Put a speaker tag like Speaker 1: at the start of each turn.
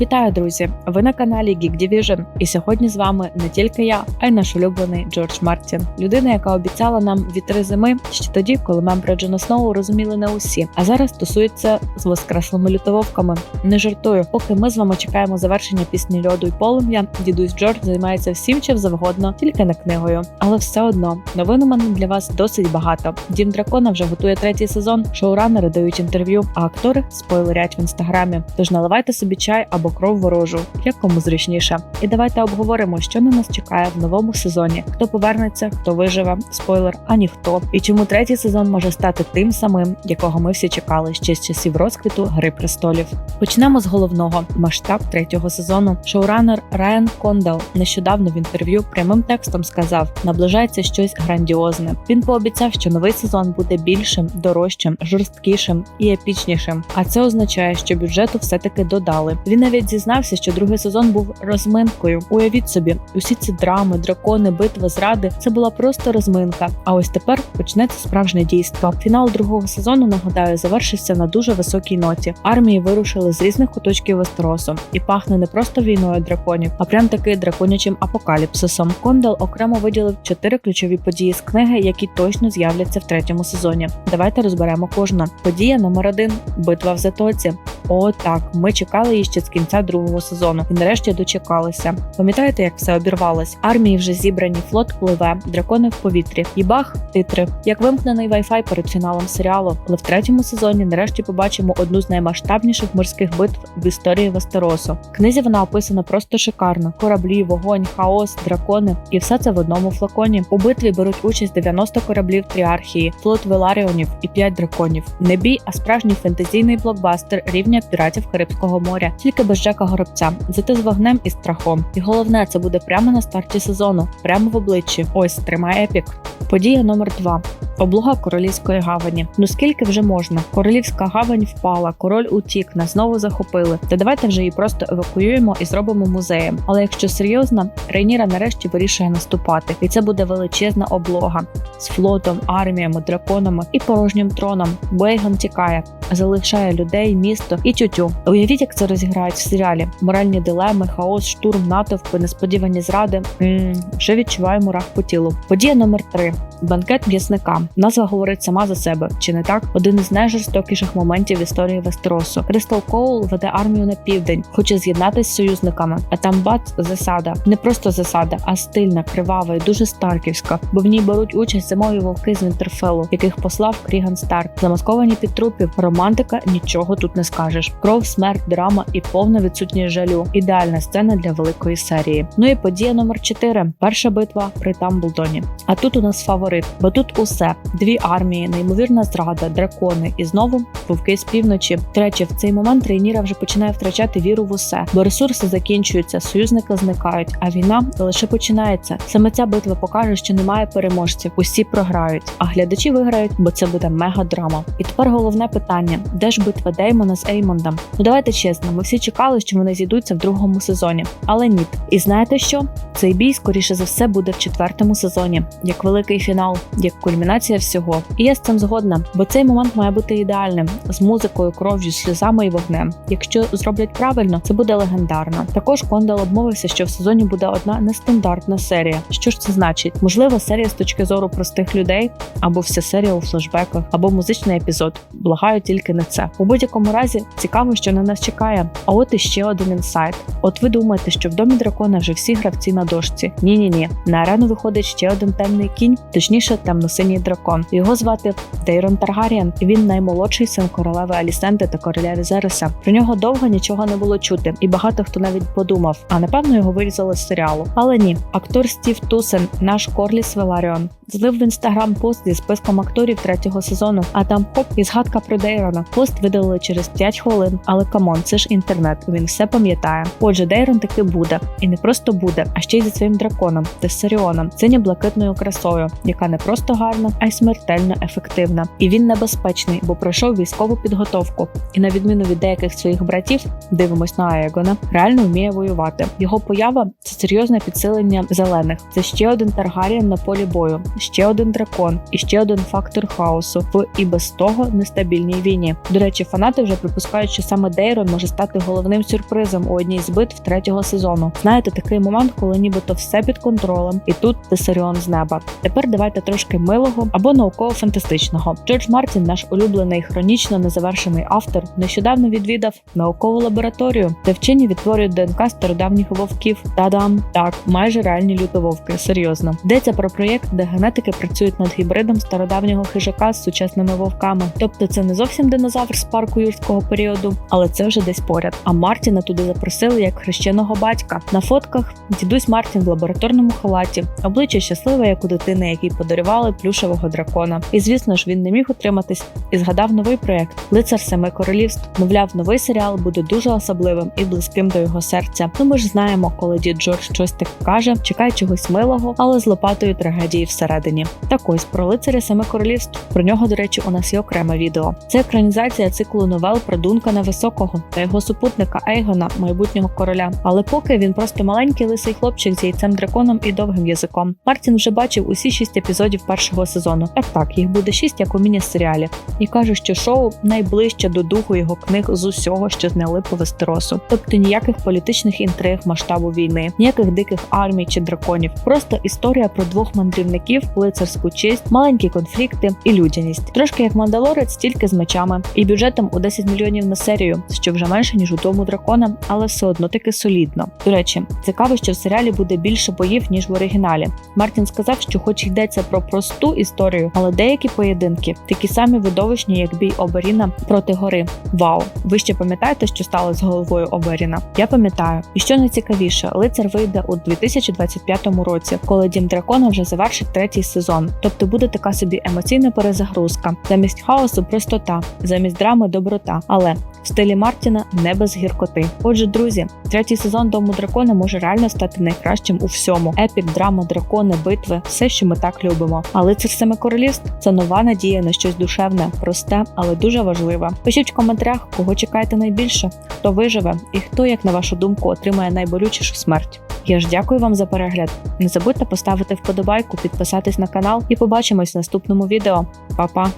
Speaker 1: Вітаю, друзі! Ви на каналі Geek Division. І сьогодні з вами не тільки я, а й наш улюблений Джордж Мартін, людина, яка обіцяла нам вітри зими ще тоді, коли мембри Джона Сноу розуміли не усі. А зараз тусується з воскреслими лютововками. Не жартую, поки ми з вами чекаємо завершення пісні льоду й полум'я. Дідусь Джордж займається всім, чим завгодно, тільки не книгою. Але все одно новин у мене для вас досить багато. Дім дракона вже готує третій сезон. Шоуранери дають інтерв'ю, а актори спойлерять в інстаграмі. Тож наливайте собі чай або кров ворожу, як кому зручніше. І давайте обговоримо, що на нас чекає в новому сезоні. Хто повернеться, хто виживе, спойлер, а ніхто. І чому третій сезон може стати тим самим, якого ми всі чекали ще з часів розквіту Гри престолів. Почнемо з головного масштаб третього сезону. Шоуранер Райан Кондал нещодавно в інтерв'ю прямим текстом сказав: наближається щось грандіозне. Він пообіцяв, що новий сезон буде більшим, дорожчим, жорсткішим і епічнішим. А це означає, що бюджету все-таки додали. Він навіть зізнався, що другий сезон був розминкою. Уявіть собі, усі ці драми, дракони, битви, зради це була просто розминка. А ось тепер почнеться справжнє дійство. Фінал другого сезону, нагадаю, завершився на дуже високій ноті. Армії вирушили з різних куточків Вестеросу, і пахне не просто війною драконів, а прям таки драконячим апокаліпсисом. Кондал окремо виділив чотири ключові події з книги, які точно з'являться в третьому сезоні. Давайте розберемо кожну. Подія номер один битва в затоці. О, так, ми чекали її ще з кінця другого сезону і нарешті дочекалися. Пам'ятаєте, як все обірвалось? Армії вже зібрані, флот пливе, дракони в повітрі. І бах, титри. Як вимкнений Wi-Fi перед фіналом серіалу. Але в третьому сезоні нарешті побачимо одну з наймасштабніших морських битв в історії Вестеросу. В книзі вона описана просто шикарно: кораблі, вогонь, хаос, дракони, і все це в одному флаконі. У битві беруть участь 90 кораблів Тріархії, флот Веларіонів і 5 драконів. Не бій, а справжній фентезійний блокбастер рівня піратів Карибського моря, тільки без Джека Горобця, зате з вогнем і страхом. І головне, це буде прямо на старті сезону, прямо в обличчі. Ось тримай епік. Подія номер 2 Облога королівської гавані. Ну скільки вже можна? Королівська гавань впала, король утік, нас знову захопили. Та давайте вже її просто евакуюємо і зробимо музеєм. Але якщо серйозно, Рейніра нарешті вирішує наступати, і це буде величезна облога з флотом, арміями, драконами і порожнім троном. Бейгон тікає, залишає людей, місто і тютю. Уявіть, як це розіграють в серіалі: моральні дилеми, хаос, штурм, натовпи, несподівані зради. М-м, вже відчуваю мурах по тілу. Подія номер 3 банкет м'ясника. Назва говорить сама за себе, чи не так? Один із найжорстокіших моментів в історії Вестеросу. Кристал Коул веде армію на південь, хоче з'єднатися з союзниками. А там бац засада. Не просто засада, а стильна, кривава і дуже старківська, бо в ній беруть участь зимові вовки з Вінтерфелу, яких послав Кріган Старк. Замасковані під трупів. Романтика нічого тут не скажеш. Кров, смерть, драма і повна відсутність жалю. Ідеальна сцена для великої серії. Ну і подія номер 4 Перша битва при Тамблдоні. А тут у нас фаворит, бо тут усе: дві армії, неймовірна зрада, дракони і знову вовки з півночі. Третє, в цей момент Рейніра вже починає втрачати віру в усе, бо ресурси закінчуються, союзники зникають, а війна лише починається. Саме ця битва покаже, що немає переможців, усі програють, а глядачі виграють, бо це буде мега драма. І тепер головне питання: де ж битва Деймона з Еймондом? Ну давайте чесно, ми всі чекали, що вони зійдуться в другому сезоні, але ні. І знаєте що? Цей бій, скоріше за все, буде в четвертому сезоні, як великий фінал, як кульмінація всього. І я з цим згодна, бо цей момент має бути ідеальним з музикою, кров'ю, сльозами і вогнем. Якщо зроблять правильно, це буде легендарно. Також Кондал обмовився, що в сезоні буде одна нестандартна серія. Що ж це значить? Можливо, серія з точки зору простих людей, або вся серія у флешбеках, або музичний епізод. Благаю тільки не це. У будь-якому разі цікаво, що на нас чекає. А от іще один інсайт. От ви думаєте, що в домі дракона вже всі гравці на дошці? Ні, ні, ні. На арену виходить ще один темний кінь, точніше, темно-синій дракон. Його звати Дейрон Таргаріан, він наймолодший син королеви Алісенти та короля Візереса. Про нього довго нічого не було чути, і багато хто навіть подумав, а напевно його вирізали з серіалу. Але ні, актор Стів Тусен, наш Корліс Веларіон, злив в інстаграм пост зі списком акторів третього сезону. А там хоп і згадка про Дейрона. Пост видалили через 5 хвилин. Але камон, це ж інтернет. Він все пам'ятає. Отже, Дейрон таки буде, і не просто буде, а ще й зі своїм драконом Тессаріоном, синя блакитною красою, яка не просто гарна, а й смертельно ефективна. І він небезпечний, бо пройшов військову підготовку. І на відміну від деяких своїх братів, дивимось на Аегона, реально вміє воювати. Його поява це серйозне підсилення зелених. Це ще один Таргарієн на полі бою, ще один дракон і ще один фактор хаосу в і без того нестабільній війні. До речі, фанати вже припускають, що саме Дейрон може стати головним сюрпризом у одній з битв третього сезону. Знаєте, такий момент, коли нібито все під контролем, і тут Тесаріон з неба. Тепер давайте трошки милого або науково-фантастичного. Джордж Мартін, наш улюблений хронічно незавершений автор, нещодавно відвідав наукову лабораторію, де вчені відтворюють ДНК стародавніх вовків. Та-дам! Так, майже реальні лютововки. Серйозно. Йдеться про проєкт, де генетики працюють над гібридом стародавнього хижака з сучасними вовками. Тобто це не зовсім динозавр з парку юрського періоду, але це вже десь поряд. А Мартіна туди запросили як хрещеного батька. На фотках дідусь Мартін в лабораторному халаті, обличчя щасливе, як у дитини, якій подарували плюшевого дракона. І звісно ж, він не міг утриматись і згадав новий проєкт Лицар Семи Королівств. Мовляв, новий серіал буде дуже особливим і близьким до його серця. Ну ми ж знаємо, коли дід Джордж щось так каже, чекай чогось милого, але з лопатою трагедії всередині. Так ось про лицаря Семи Королівств. Про нього, до речі, у нас є окреме відео. Це екранізація циклу новел про Дункана Високого та його супутника Ейгона, майбутнього короля. Але поки він просто маленький лисий хлопчик з яйцем драконом і довгим язиком. Мартін вже бачив усі шість епізодів першого сезону. Так так, їх буде шість, як у міні-серіалі. І каже, що шоу найближче до духу його книг з усього, що зняли по Вестеросу. Тобто ніяких політичних інтриг масштабу війни, ніяких диких армій чи драконів. Просто історія про двох мандрівників, лицарську честь, маленькі конфлікти і людяність. Трошки як Мандалорець, тільки з мечами і бюджетом у 10 мільйонів на серію, що вже менше ніж у тому дракона, але все одно таки солідно. До речі, цікаво, що в серіалі буде більше боїв ніж в оригіналі. Мартін сказав, що, хоч йдеться про просту історію, але деякі поєдинки такі самі видовищні, як бій Оберіна проти гори. Вау! Ви ще пам'ятаєте, що стало з головою Оберіна? Я пам'ятаю. І що найцікавіше, лицар вийде у 2025 році, коли дім дракона вже завершить третій сезон. Тобто буде така собі емоційна перезагрузка. Замість хаосу простота, замість драми доброта. Але в стилі Мартіна не без гіркоти. Отже, друзі, третій сезон Дому дракона може реально стати найкращим у всьому. Епік, драма, дракони, битви все, що ми так любимо. А лицар семи королівств це нова надія на щось душевне, просте, але дуже важливе. Пишіть в коментарях, кого чекаєте найбільше, хто виживе і хто, як на вашу думку, отримає найболючішу смерть. Я ж дякую вам за перегляд. Не забудьте поставити вподобайку, підписатись на канал і побачимось в наступному відео. Па-па!